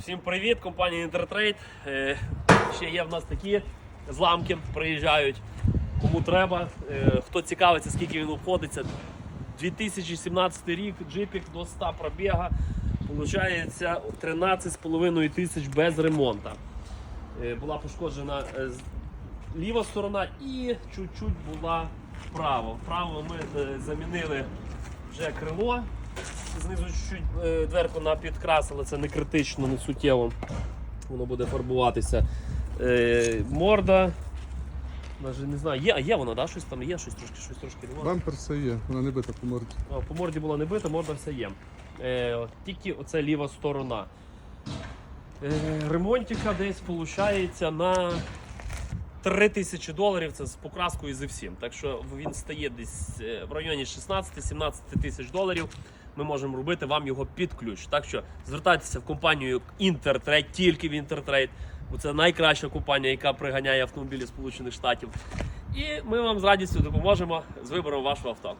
Всім привіт, компанія Інтертрейд. Е, Ще є в нас такі зламки, приїжджають. Кому треба, Е, хто цікавиться, скільки він обходиться. 2017 рік, джипік до 100 пробіга. Получається 13,5 тисяч без ремонту. Е, Була пошкоджена ліва сторона і чуть-чуть була вправо. Вправо ми замінили вже крило. Знизу чуть-чуть е, дверку на підкрас, це не критично, не суттєво. Воно буде фарбуватися. Е, морда. Навіть не знаю, є, а є вона, да? щось там є, щось трошки, щось трошки немає. Бампер все є, вона не бита по морді. О, По морді була не бита, морда все є. Е, от тільки оце ліва сторона. Е, ремонтика десь виходить на 3 тисячі доларів. Це з покраскою зі всім. Так що він стає десь е, в районі 16-17 тисяч доларів. Ми можемо робити вам його під ключ. Так що звертайтеся в компанію Інтертрейд, тільки в Інтертрейд, бо це найкраща компанія, яка приганяє автомобілі Сполучених Штатів. І ми вам з радістю допоможемо з вибором вашого авто.